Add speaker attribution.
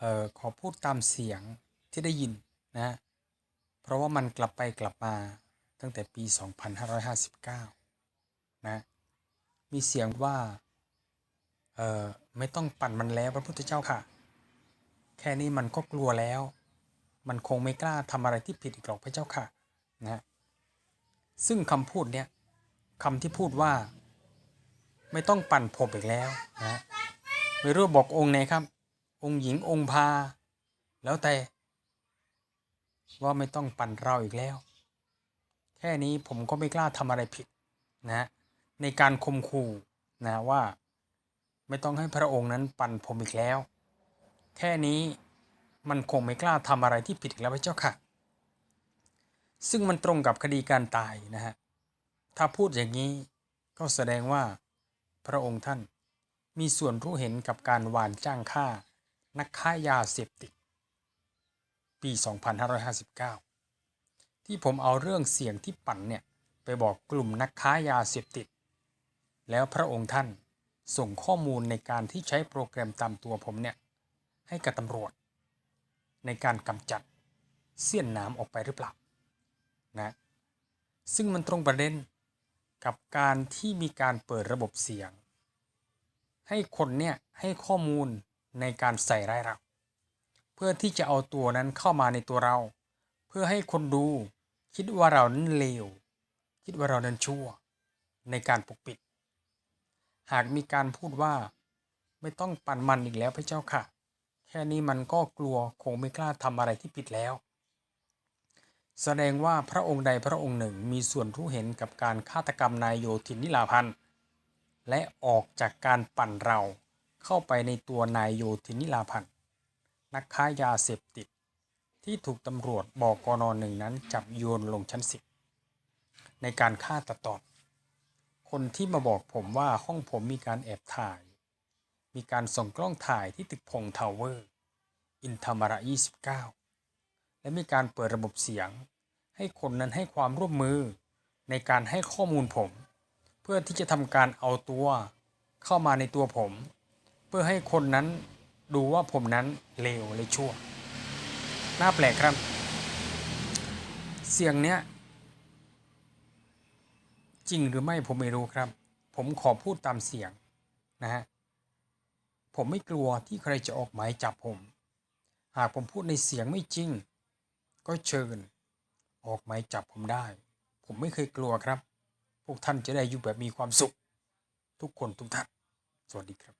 Speaker 1: เอ่อขอพูดตามเสียงที่ได้ยินนะเพราะว่ามันกลับไปกลับมาตั้งแต่ปี 2559 นะ มีเสียงว่า เอ่อ ไม่ต้องปั่นมันแล้วพระพุทธเจ้าค่ะ แค่นี้มันก็กลัวแล้ว มันคงไม่กล้าทำอะไรที่ผิดอีกหรอกพระเจ้าค่ะ นะ ซึ่งคำพูดเนี้ยคำที่พูดว่า ไม่ต้องปั่นผมอีกแล้วนะไม่รู้บอกองค์ไหนครับ องค์หญิงองค์พา แล้วแต่ ว่าไม่ต้องปั่นเราอีกแล้ว แค่นี้ผมก็ไม่กล้าทำอะไรผิดนะ ในการคมขู่นะว่า ไม่ต้องให้พระองค์นั้นปั่นผมอีกแล้ว แค่นี้มันคงไม่กล้าทำอะไรที่ผิดอีกแล้วพระเจ้าค่ะ ซึ่งมันตรงกับคดีการตายนะฮะ ถ้าพูดอย่างนี้ก็แสดงว่า พระองค์ท่านมีส่วนรู้เห็นกับการหวานจ้างฆ่า นักค้ายาเสพติด ปี 2559 ที่ผมเอาเรื่องเสียงที่ปั่นเนี่ย ไปบอกกลุ่มนักค้ายาเสพติด แล้วพระองค์ท่านส่งข้อมูลในการที่ใช้โปรแกรมตามตัวผมเนี่ย ให้กับตำรวจ ในการกำจัดเสี้ยนน้ำออกไปหรือเปล่านะซึ่งมันตรงประเด็นกับการที่มีการเปิดระบบเสียง ให้คนเนี่ยให้ข้อมูล ในการใส่ร้ายเรา เพื่อที่จะเอาตัวนั้นเข้ามาในตัวเรา เพื่อให้คนดูคิดว่าเรานั้นเลว คิดว่าเรานั้นชั่ว ในการปกปิด หากมีการพูดว่า ไม่ต้องปั่นมันอีกแล้วพระเจ้าค่ะ แค่นี้มันก็กลัวคงไม่กล้าทำอะไรที่ผิดแล้ว แสดงว่าพระองค์ใดพระองค์หนึ่งมีส่วนรู้เห็นกับการฆาตกรรมนายโยธินนิลาพันธ์และออกจากการปั่นเรา เข้าไปในตัวนายโยธินิลาพันธ์นักค้ายาเสพติด ที่ถูกตำรวจบกนหนึ่งนั้นจับโยนลงชั้นสิบในการฆ่าตัดตอนคนที่มาบอกผมว่าห้องผมมีการแอบถ่าย มีการส่งกล้องถ่ายที่ตึกพงทาวเวอร์ อินธรรมระ 29 และมีการเปิดระบบเสียง ให้คนนั้นให้ความร่วมมือในการให้ข้อมูลผม เพื่อที่จะทำการเอาตัวเข้ามาในตัวผม เพื่อให้คนนั้นดูว่าผมนั้นเลวและชั่ว น่าแปลกครับ เสียงเนี้ย จริงหรือไม่ผมไม่รู้ครับ ผมขอพูดตามเสียงนะฮะ ผมไม่กลัวที่ใครจะออกหมายจับผม หากผมพูดในเสียงไม่จริง ก็เชิญ ออกหมายจับผมได้ ผมไม่เคยกลัวครับ พวกท่านจะได้อยู่แบบมีความสุข ทุกคนทุกท่าน สวัสดีครับ